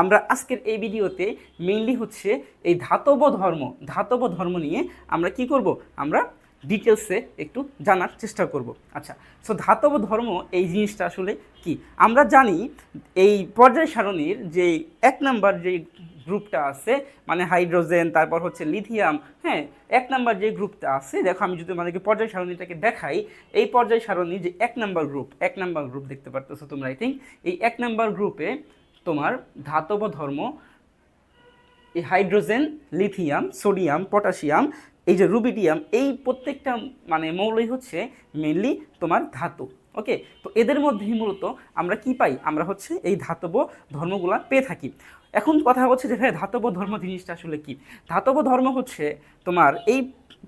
আমরা আজকের এই ভিডিওতে মেইনলি হচ্ছে এই ধাতব ধর্ম ধাতব ধর্ম নিয়ে আমরা কি করব? আমরা ডিটেলসে একটু জানার চেষ্টা করব। আচ্ছা সো ধাতব ধর্ম এই জিনিসটা আসলে কি? আমরা জানি এই পর্যায় সারণীর যে এক নাম্বার যে গ্রুপটা আছে মানে হাইড্রোজেন, তারপর হচ্ছে লিথিয়াম হ্যাঁ এক নাম্বার যে গ্রুপটা আছে, দেখো আমি যদি আমাদেরকে পর্যায় সারণীটাকে দেখাই, এই পর্যায় সারণী যে এক নাম্বার গ্রুপ, এক নাম্বার গ্রুপ দেখতে পারতেছো তোমরা আই থিঙ্ক এই এক নাম্বার গ্রুপে তোমার ধাতব ধর্ম, এই হাইড্রোজেন, লিথিয়াম, সোডিয়াম, পটাশিয়াম, এই যে রুবিডিয়াম, এই প্রত্যেকটা মানে মৌলই হচ্ছে মেনলি তোমার ধাতু ওকে তো এদের মধ্যেই মূলত আমরা কি পাই? আমরা হচ্ছে এই ধাতব ধর্মগুলা পেয়ে থাকি। এখন কথা হচ্ছে যে ভাই, ধাতব ধর্ম জিনিসটা আসলে কি? ধাতব ধর্ম হচ্ছে তোমার এই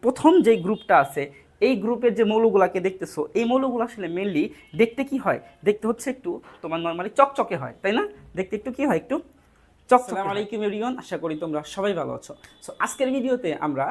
প্রথম যে গ্রুপটা আছে, এই গ্রুপের যে মৌলগুলাকে দেখতেছো, এই মৌলগুলো আসলে মেনলি দেখতে কি হয়? দেখতে হচ্ছে একটু তোমার নর্মালি চকচকে হয়, তাই না? দেখতে একটু কি হয়? একটু চকচকে আলাইকুম এভরিওয়ান আশা করি তোমরা সবাই ভালো আছো। সো আজকের ভিডিওতে আমরা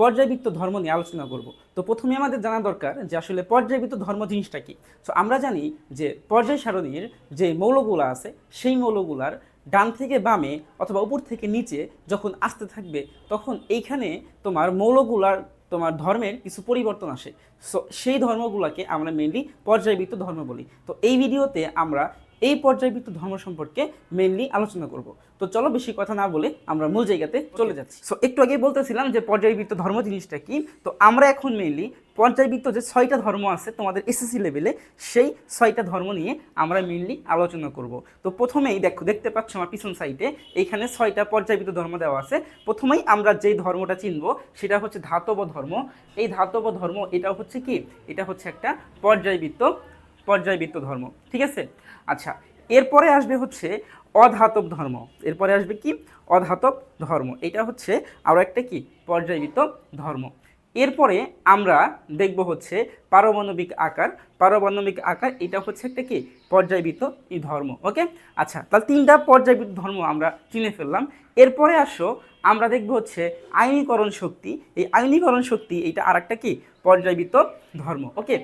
পর্যায়বৃত্ত ধর্ম নিয়ে আলোচনা করব। তো প্রথমে আমাদের জানা দরকার যে আসলে পর্যায়বৃত্ত ধর্ম জিনিসটা কি। সো আমরা জানি যে পর্যায় সারণীর যে মৌলগুলো আছে, সেই মৌলগুলার ডান থেকে বামে অথবা উপর থেকে নিচে যখন আসতে থাকবে, তখন এইখানে তোমার মৌলগুলার তোমার ধর্মের কিছু পরিবর্তন আসে। সো সেই ধর্মগুলোকে আমরা মেনলি পর্যায়বৃত্ত ধর্ম বলি। তো এই ভিডিওতে আমরা এই পর্যায়বৃত্ত ধর্ম সম্পর্কে মেনলি আলোচনা করব। তো চলো বেশি কথা না বলে আমরা মূল জায়গাতে চলে যাচ্ছি। সো একটু আগে বলতেছিলাম যে পর্যায়বৃত্ত ধর্ম জিনিসটা কি? তো আমরা এখন মেনলি পর্যায়বৃত্ত যে ছয়টা ধর্ম আছে তোমাদের এসএসসি লেভেলে সেই ছয়টা ধর্ম নিয়ে আমরা মেনলি আলোচনা করব। তো প্রথমেই দেখো দেখতে পাচ্ছ আমার পিছন সাইডে এইখানে ছয়টা পর্যায়বৃত্ত ধর্ম দেওয়া আছে। প্রথমেই আমরা যেই ধর্মটা চিনব সেটা হচ্ছে ধাতব ধর্ম। এই ধাতব ধর্ম এটা হচ্ছে কি? এটা হচ্ছে একটা পর্যায়বৃত্ত পর্যায়বৃত্ত ধর্ম, ঠিক আছে? আচ্ছা এরপরে আসবে হচ্ছে অধাতব ধর্ম। এরপরে আসবে কি? অধাতব ধর্ম। এটা হচ্ছে আরও একটা কি? পর্যায়বৃত্ত ধর্ম। এরপরে আমরা দেখব হচ্ছে পারমাণবিক আকার। পারমাণবিক আকার, এটা হচ্ছে একটা কি? পর্যায়বৃত্ত এই ধর্ম, ওকে? আচ্ছা তাহলে তিনটা পর্যায়বৃত্ত ধর্ম আমরা চিনে ফেললাম। এরপরে আসো, আমরা দেখব হচ্ছে আইনীকরণ শক্তি। এই আইনীকরণ শক্তি, এটা আর একটা কি? পর্যায়বৃত্ত ধর্ম, ওকে?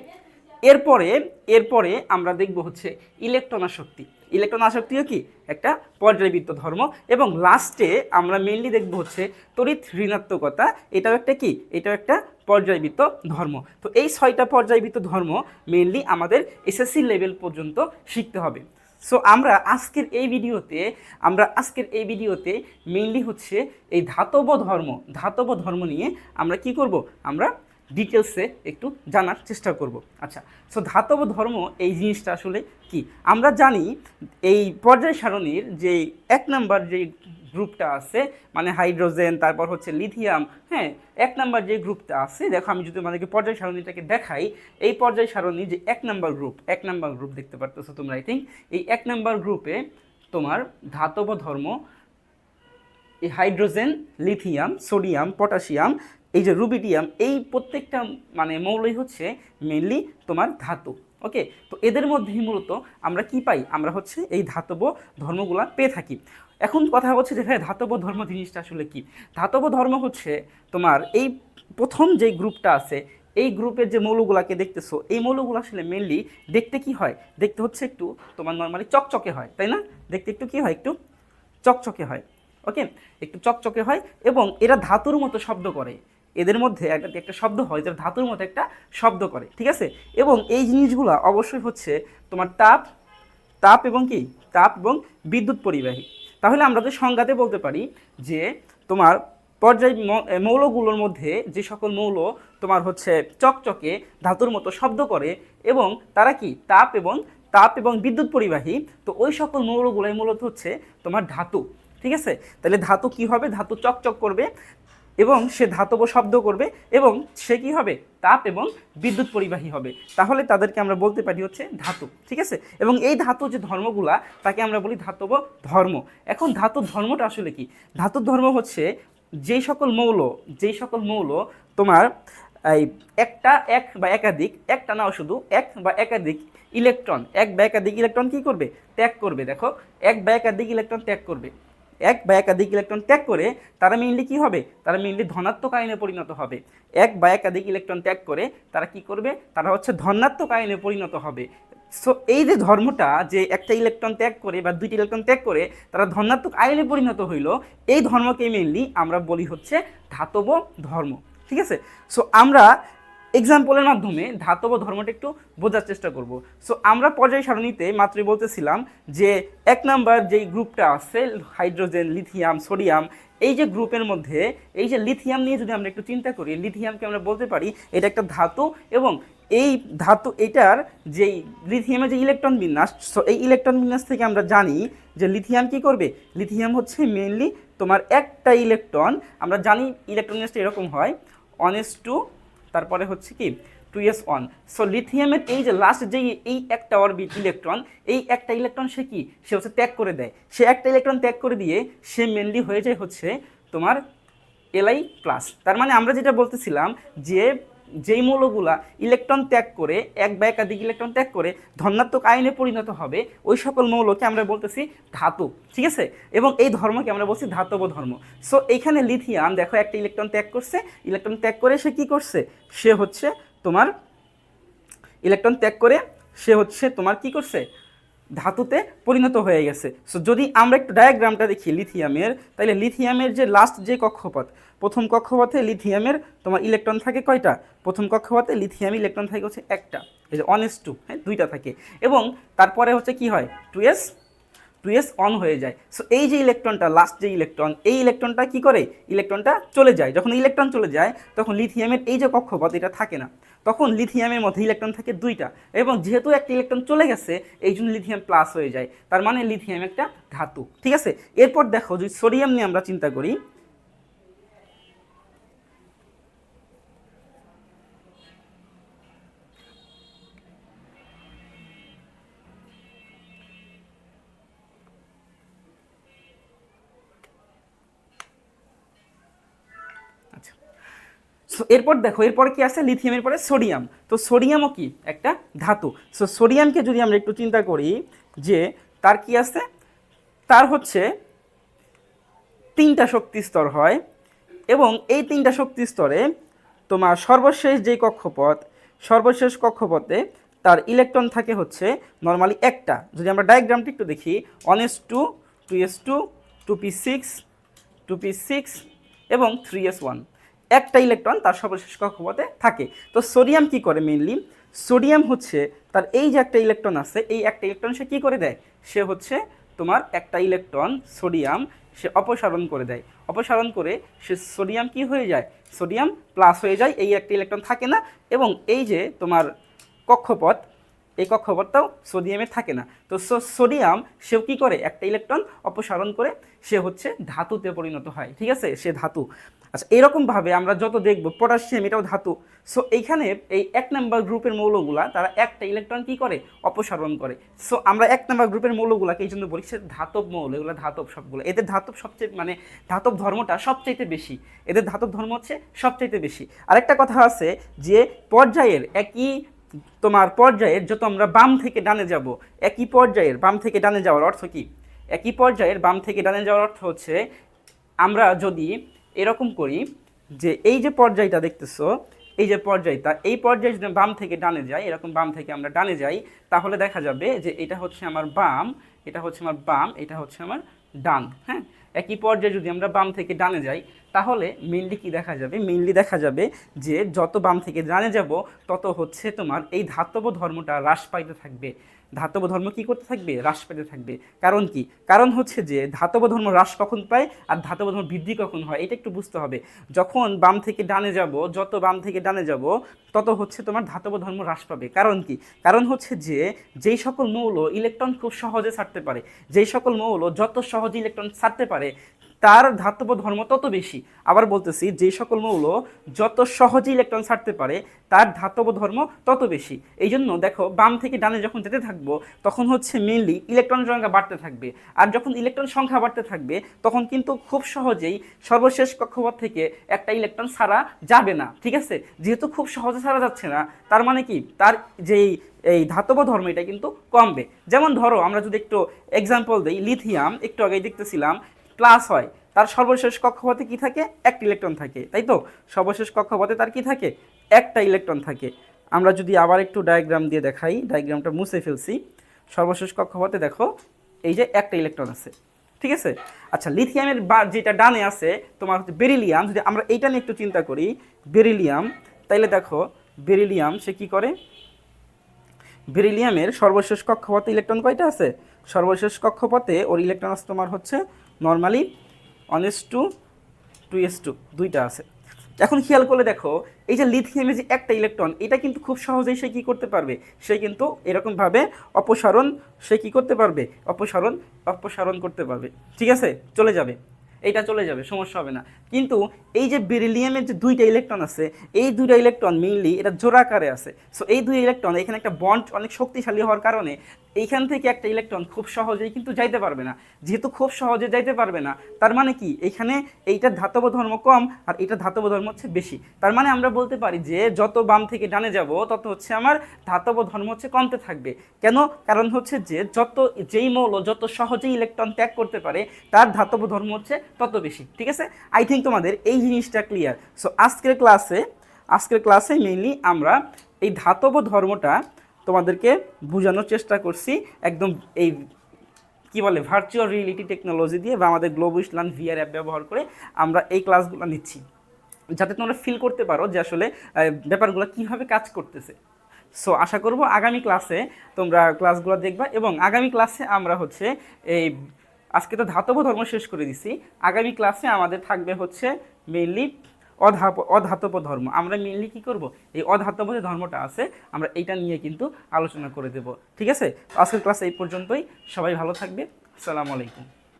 এরপরে এরপরে আমরা দেখব হচ্ছে ইলেকট্রন আসক্তি ইলেকট্রন আসক্তিও কি? একটা পর্যায়বৃত্ত ধর্ম এবং লাস্টে আমরা মেনলি দেখব হচ্ছে তড়িৎ ঋণাত্মকতা। এটাও একটা কি? এটাও একটা পর্যায়বৃত্ত ধর্ম। তো এই ছয়টা পর্যায়বৃত্ত ধর্ম মেনলি আমাদের এসএসসি লেভেল পর্যন্ত শিখতে হবে। সো আমরা আজকের এই ভিডিওতে, আমরা আজকের এই ভিডিওতে মেইনলি হচ্ছে এই ধাতব ধর্ম ধাতব ধর্ম নিয়ে আমরা কি করব? আমরা ডিটেলসে একটু জানার চেষ্টা করব। আচ্ছা সো ধাতব ধর্ম এই জিনিসটা আসলে কি? আমরা জানি এই পর্যায় সারণীর যে এক নাম্বার যে গ্রুপটা আছে মানে হাইড্রোজেন, তারপর হচ্ছে লিথিয়াম হ্যাঁ এক নাম্বার যে গ্রুপটা আছে, দেখো আমি যদি আমাদেরকে পর্যায় সারণীটাকে দেখাই, এই পর্যায় সারণী যে এক নাম্বার গ্রুপ, এক নাম্বার গ্রুপ দেখতে পারতেছো তোমরা আই থিঙ্ক এই এক নাম্বার গ্রুপে তোমার ধাতব ধর্ম, এই হাইড্রোজেন, লিথিয়াম, সোডিয়াম, পটাশিয়াম এই যে রুবিডিয়াম, এই প্রত্যেকটা মানে মৌলই হচ্ছে মেনলি তোমার ধাতু ওকে তো এদের মধ্যেই মূলত আমরা কি পাই? আমরা হচ্ছে এই ধাতব ধর্মগুলা পেয়ে থাকি। এখন কথা হচ্ছে যে ভাই, ধাতব ধর্ম জিনিসটা আসলে কি? ধাতব ধর্ম হচ্ছে তোমার এই প্রথম যে গ্রুপটা আছে, এই গ্রুপের যে মৌলগুলাকে দেখতেছো, এই মৌলগুলো আসলে মেনলি দেখতে কি হয়? দেখতে হচ্ছে একটু তোমার নর্মালি চকচকে হয়, তাই না? দেখতে একটু কি হয়? একটু চকচকে হয় ওকে একটু চকচকে হয় এবং এরা ধাতুর মতো শব্দ করে। এদের মধ্যে একটা একটা শব্দ হয়, যেটা ধাতুর মতো একটা শব্দ করে, ঠিক আছে? এবং এই জিনিসগুলো অবশ্যই হচ্ছে তোমার তাপ তাপ এবং কি? তাপ এবং বিদ্যুৎ পরিবাহী। তাহলে আমরা তো সংজ্ঞাতে বলতে পারি যে তোমার পর্যায় মৌলগুলোর মধ্যে যে সকল মৌল তোমার হচ্ছে চকচকে ধাতুর মতো শব্দ করে এবং তারা কি? তাপ এবং তাপ এবং বিদ্যুৎ পরিবাহী। তো ওই সকল মৌলগুলোই মূলত হচ্ছে তোমার ধাতু, ঠিক আছে? তাহলে ধাতু কি হবে? ধাতু চকচক করবে। এবং সে ধাতব শব্দ করবে এবং সে কি হবে? তাপ এবং বিদ্যুৎ পরিবাহী হবে। তাহলে তাদেরকে আমরা বলতে পারি হচ্ছে ধাতু, ঠিক আছে? এবং এই ধাতু যে ধর্মগুলা, তাকে আমরা বলি ধাতব ধর্ম। এখন ধাতুর ধর্মটা আসলে কি? ধাতুর ধর্ম হচ্ছে যেই সকল মৌল, যেই সকল মৌল তোমার এই একটা, এক বা একাধিক, একটা নাও শুধু, এক বা একাধিক ইলেকট্রন। এক বা একাধিক ইলেকট্রন কী করবে? ত্যাগ করবে, দেখো। এক বা একাধিক ইলেকট্রন ত্যাগ করবে। এক বা একাধিক ইলেকট্রন ত্যাগ করে তারা মেইনলি কি হবে? তারা মেইনলি ধনাত্মক আয়নে পরিণত হবে। এক বা একাধিক ইলেকট্রন ত্যাগ করে তারা কি করবে? তারা হচ্ছে ধনাত্মক আয়নে পরিণত হবে। সো এই যে ধর্মটা যে একটা ইলেকট্রন ত্যাগ করে বা দুইটি ইলেকট্রন ত্যাগ করে তারা ধনাত্মক আয়নে পরিণত হইল, এই ধর্মকে মেনলি আমরা বলি হচ্ছে ধাতব ধর্ম। ঠিক আছে? সো আমরা এক্সাম্পলের মাধ্যমে ধাতব ধর্মটা একটু বোঝার চেষ্টা করব। সো আমরা পর্যায় সারণীতে মাত্রই বলতেছিলাম যে এক নাম্বার যেই গ্রুপটা আছে, হাইড্রোজেন, লিথিয়াম, সোডিয়াম, এই যে গ্রুপের মধ্যে, এই যে লিথিয়াম নিয়ে যদি আমরা একটু চিন্তা করি, লিথিয়ামকে আমরা বলতে পারি, এটা একটা ধাতু এবং এই ধাতু, এটার যেই লিথিয়ামের যে ইলেকট্রন বিন্যাস, so, এই ইলেকট্রন বিন্যাস থেকে আমরা জানি যে লিথিয়াম কি করবে? লিথিয়াম হচ্ছে মেনলি তোমার একটা ইলেকট্রন। আমরা জানি ইলেকট্রন বিন্যাসটা এরকম হয় অনেস টু তারপরে হচ্ছে কি টু এস ওয়ান সো লিথিয়ামের এই যে লাস্ট যে এই একটা অরবিট ইলেকট্রন এই একটা ইলেকট্রন সে কি? সে হচ্ছে ত্যাগ করে দেয়। সে একটা ইলেকট্রন ত্যাগ করে দিয়ে সে মেনলি হয়ে যায় হচ্ছে তোমার এলআই প্লাস তার মানে আমরা যেটা বলতেছিলাম যে যেই মৌলগুলা ইলেকট্রন ত্যাগ করে, এক বা একাধিক ইলেকট্রন ত্যাগ করে ধর্মাত্মক আয়নে পরিণত হবে, ওই সকল মৌলকে আমরা বলতেছি ধাতু, ঠিক আছে? এবং এই ধর্মকে আমরা বলছি ধাতব ধর্ম। সো এইখানে লিথিয়াম দেখো একটা ইলেকট্রন ত্যাগ করছে ইলেকট্রন ত্যাগ করে সে কি করছে? সে হচ্ছে তোমার ইলেকট্রন ত্যাগ করে সে হচ্ছে তোমার কি করছে? ধাতুতে পরিণত হয়ে গেছে। সো যদি আমরা একটু ডায়াগ্রামটা দেখি লিথিয়ামের তাহলে লিথিয়ামের যে লাস্ট যে কক্ষপথ, প্রথম কক্ষপথে লিথিয়ামের তোমার ইলেকট্রন থাকে কয়টা? প্রথম কক্ষপথে লিথিয়াম ইলেকট্রন থাকে হচ্ছে একটা। এই যে অন এস টু হ্যাঁ দুইটা থাকে। এবং তারপরে হচ্ছে কি হয়? Two S two S on হয়ে যায়। সো এই যে ইলেকট্রনটা লাস্ট যে ইলেকট্রন এই ইলেকট্রনটা কি করে? ইলেকট্রনটা চলে যায়। যখন ইলেকট্রন চলে যায়, তখন লিথিয়ামের এই যে কক্ষপথ, এটা থাকে না। তখন লিথিয়ামের মধ্যে ইলেকট্রন থাকে দুইটা। এবং যেহেতু একটা ইলেকট্রন চলে গেছে, এই জন্য লিথিয়াম প্লাস হয়ে যায়। তার মানে লিথিয়াম একটা ধাতু। ঠিক আছে? এরপর দেখো, যদি সোডিয়াম নিয়ে আমরা চিন্তা করি এরপর দেখো, এরপরে কি আছে? লিথিয়ামের পরে সোডিয়াম তো সোডিয়ামও কি? একটা ধাতু। সো সোডিয়ামকে যদি আমরা একটু চিন্তা করি যে তার কি আছে? তার হচ্ছে তিনটা শক্তি স্তর হয় এবং এই তিনটা শক্তি স্তরে তোমার সর্বশেষ যেই কক্ষপথ, সর্বশেষ কক্ষপথে তার ইলেকট্রন থাকে হচ্ছে নর্মালি একটা। যদি আমরা ডায়াগ্রামটি একটু দেখি one S two two S two two P six two P six এবং থ্রি এস ওয়ান একটা ইলেকট্রন তার সর্বশেষ কক্ষপথে থাকে। তো সোডিয়াম কি করে মেইনলি সোডিয়াম হচ্ছে তার এই যে একটা ইলেকট্রন আছে, এই একটা ইলেকট্রন সে কী করে দেয়? সে হচ্ছে তোমার একটা ইলেকট্রন, সোডিয়াম, সে অপসারণ করে দেয়। অপসারণ করে সে সোডিয়াম কি হয়ে যায়? সোডিয়াম প্লাস হয়ে যায়, এই একটা ইলেকট্রন থাকে না। এবং এই যে তোমার কক্ষপথ এই কক্ষপথটাও সোডিয়ামে থাকে না। তো সোডিয়াম সেও কী করে? একটা ইলেকট্রন অপসারণ করে, সে হচ্ছে ধাতুতে পরিণত হয়, ঠিক আছে? সে ধাতু। আচ্ছা এরকমভাবে আমরা যত দেখব পটাশিয়াম এটাও ধাতু। সো এইখানে এই এক নাম্বার গ্রুপের মৌলগুলা, তারা একটা ইলেকট্রন কি করে? অপসারণ করে। সো আমরা এক নাম্বার গ্রুপের মৌলগুলাকে এই জন্য বলি, সে ধাতব মৌল, এগুলো ধাতব সবগুলো। এদের ধাতব সবচেয়ে মানে ধাতব ধর্মটা সবচাইতে বেশি। এদের ধাতব ধর্ম হচ্ছে সবচাইতে বেশি। আরেকটা কথা আছে যে, পর্যায়ের একই তোমার পর্যায়ের যত আমরা বাম থেকে ডানে যাব, একই পর্যায়ের বাম থেকে ডানে যাওয়ার অর্থ কি? একই পর্যায়ের বাম থেকে ডানে যাওয়ার অর্থ হচ্ছে, আমরা যদি এরকম করি যে এই যে পর্যায়টা দেখতেছো, এই যে পর্যায়টা, এই পর্যায়ে যদি বাম থেকে ডানে যাই এরকম বাম থেকে আমরা ডানে যাই, তাহলে দেখা যাবে যে এটা হচ্ছে আমার বাম, এটা হচ্ছে আমার বাম, এটা হচ্ছে আমার ডান হ্যাঁ? একই পর্যায়ে যদি আমরা বাম থেকে ডানে যাই, তাহলে মেনলি কি দেখা যাবে? মেনলি দেখা যাবে যে যত বাম থেকে ডানে যাব, তত হচ্ছে তোমার এই ধাতব ধর্মটা হ্রাস পাইতে থাকবে। ধাতব ধর্ম কি করতে থাকবে? হ্রাস পেতে থাকবে। কারণ কি? কারণ হচ্ছে যে ধাতব ধর্ম হ্রাস কখন পায় আর ধাতব ধর্ম বৃদ্ধি কখন হয়, এটা একটু বুঝতে হবে। যখন বাম থেকে ডানে যাব, যত বাম থেকে ডানে যাব, তত হচ্ছে তোমার ধাতব ধর্ম হ্রাস পাবে। কারণ কি? কারণ হচ্ছে যে যেই সকল মৌল ইলেকট্রন খুব সহজে ছাড়তে পারে, যেই সকল মৌল যত সহজে ইলেকট্রন ছাড়তে পারে তার ধাতব ধর্ম তত বেশি। আবার বলতেছি, যে সকল মৌল যত সহজে ইলেকট্রন ছাড়তে পারে, তার ধাতব ধর্ম তত বেশি। এই জন্য দেখো, বাম থেকে ডানে যখন যেতে থাকব, তখন হচ্ছে মেনলি ইলেকট্রন সংখ্যা বাড়তে থাকবে। আর যখন ইলেকট্রন সংখ্যা বাড়তে থাকবে, তখন কিন্তু খুব সহজেই সর্বশেষ কক্ষপথ থেকে একটা ইলেকট্রন ছাড়া যাবে না, ঠিক আছে? যেহেতু খুব সহজে ছাড়া যাচ্ছে না, তার মানে কি? তার যেই, এই ধাতব ধর্ম, এটা কিন্তু কমবে। যেমন ধরো, আমরা যদি একটু এক্সাম্পল দিই লিথিয়াম একটু আগেই দেখতেছিলাম প্লাস হয়, তার সর্বশেষ কক্ষপথে কি থাকে? একটা ইলেকট্রন থাকে, তাই তো? সর্বশেষ কক্ষপথে তার কি থাকে? একটা ইলেকট্রন থাকে। আমরা যদি আবার একটু ডায়াগ্রাম দিয়ে দেখাই ডায়াগ্রামটা মুছে ফেলছি। সর্বশেষ কক্ষপথে দেখো, এই যে একটা ইলেকট্রন আছে, ঠিক আছে? আচ্ছা লিথিয়ামের বা যেটা ডানে আছে, তোমার হচ্ছে বেরিলিয়াম যদি আমরা এইটা নিয়ে একটু চিন্তা করি বেরিলিয়াম তাইলে দেখো বেরিলিয়াম সে কি করে? বেরিলিয়ামের সর্বশেষ কক্ষপথে ইলেকট্রন কয়টা আছে? সর্বশেষ কক্ষপথে ওর ইলেকট্রন আছে তোমার হচ্ছে normally one S two two S two দুইটা আছে। এখন খেয়াল করলে দেখো, এই যে লিথিয়ামের যে একটা ইলেকট্রন এটা কিন্তু খুব সহজেই সে কী করতে পারবে? সে কিন্তু এরকমভাবে অপসারণ, সে কী করতে পারবে? অপসারণ অপসারণ করতে পারবে। ঠিক আছে? চলে যাবে। এটা চলে যাবে, সমস্যা হবে না। কিন্তু এই যে বেরিলিয়ামের যে দুইটা ইলেকট্রন আছে, এই দুইটা ইলেকট্রন মেইনলি এটা জোড়াকারে আছে। সো এই দুই ইলেকট্রন এখানে একটা বন্ড অনেক শক্তিশালী হওয়ার কারণে এইখান থেকে একটা ইলেকট্রন খুব সহজেই কিন্তু যাইতে পারবে না। যেহেতু খুব সহজে যাইতে পারবে না, তার মানে কি? এখানে এইটার ধাতব ধর্ম কম আর এটা ধাতব ধর্ম হচ্ছে বেশি। তার মানে আমরা বলতে পারি যে যত বাম থেকে ডানে যাব, তত হচ্ছে আমার ধাতব ধর্ম হচ্ছে কমতে থাকবে। কেন? কারণ হচ্ছে যে যত যেই মৌল যত সহজেই ইলেকট্রন ত্যাগ করতে পারে, তার ধাতব ধর্ম হচ্ছে তত বেশি। ঠিক আছে? আই থিঙ্ক তোমাদের এই জিনিসটা ক্লিয়ার সো আজকের ক্লাসে আজকের ক্লাসে মেইনলি আমরা এই ধাতব ধর্মটা তোমাদেরকে বোঝানোর চেষ্টা করছি একদম এই, কি বলে ভার্চুয়াল রিয়েলিটি টেকনোলজি দিয়ে বা আমাদের গ্লোব ইসলাম ভিআর অ্যাপ ব্যবহার করে আমরা এই ক্লাসগুলো নিচ্ছি। যাতে তোমরা ফিল করতে পারো যে আসলে ব্যাপারগুলো কীভাবে কাজ করতেছে। সো আশা করব আগামী ক্লাসে তোমরা ক্লাসগুলো দেখবা এবং আগামী ক্লাসে আমরা হচ্ছে এই, আজকে তো ধাতব ধর্ম শেষ করে দিছি। আগামী ক্লাসে আমাদের থাকবে হচ্ছে মেইনলি অধাপ, অধাতব ধর্ম। আমরা মেনলি কি করব? এই অধাতব যে ধর্মটা আছে, আমরা এইটা নিয়ে কিন্তু আলোচনা করে দেব। ঠিক আছে? আজকের ক্লাস এই পর্যন্তই। সবাই ভালো থাকবে আসসালামু আলাইকুম।